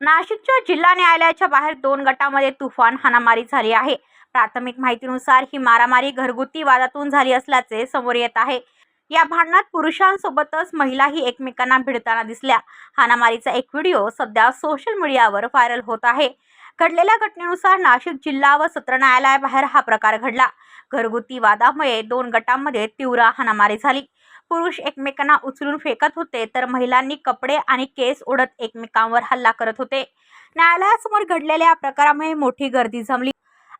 नाशिकच्या जिल्हा न्यायालयाच्या बाहेर दोन गटामध्ये तुफान हाणामारी झाली आहे. प्राथमिक माहितीनुसार ही मारामारी घरगुती वादातून झाली असल्याचे समोर येत आहे. या भांडणात पुरुषांसोबतच महिलाही एकमेकांना भिडताना दिसल्या. हाणामारीचा एक व्हिडिओ सध्या सोशल मीडियावर व्हायरल होत आहे. घडलेल्या घटनेनुसार नाशिक जिल्हा व सत्र न्यायालयाबाहेर हा प्रकार घडला. घरगुती वादामुळे दोन गटांमध्ये तीव्र हाणामारी झाली. पुरुष एकमेकांना उचलून फेकत होते तर महिलांनी कपडे आणि केस ओढत एकमेकांवर हल्ला करत होते. न्यायालयासमोर घडलेल्या या प्रकारामुळे मोठी गर्दी जमली.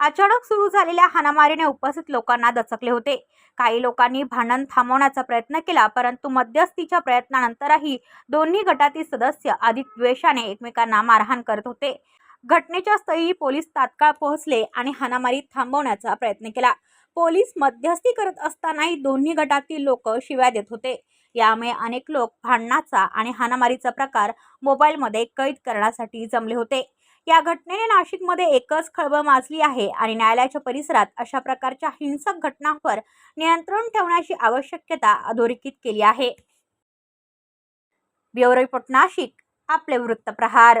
अचानक सुरू झालेल्या हाणामारीने उपस्थित लोकांना दचकले होते. काही लोकांनी भांडण थांबवण्याचा प्रयत्न केला परंतु मध्यस्थीच्या प्रयत्नानंतरही दोन्ही गटातील सदस्य अधिक द्वेषाने एकमेकांना मारहाण करत होते. घटनेच्या स्थळी पोलीस तात्काळ पोहोचले आणि हाणामारी थांबवण्याचा प्रयत्न केला. पोलीस मध्यस्थी करत असतानाही दोन्ही गटातील लोक शिव्या देत होते. यामुळे अनेक लोक भांडणाचा आणि हाणामारीचा प्रकार मोबाईलमध्ये कैद करण्यासाठी जमले होते. या घटनेने नाशिकमध्ये एकच खळबळ माजली आहे आणि न्यायालयाच्या परिसरात अशा प्रकारच्या हिंसक घटनांवर नियंत्रण ठेवण्याची आवश्यकता अधोरेखित केली आहे. ब्युरो रिपोर्ट नाशिक आपले वृत्तप्रहार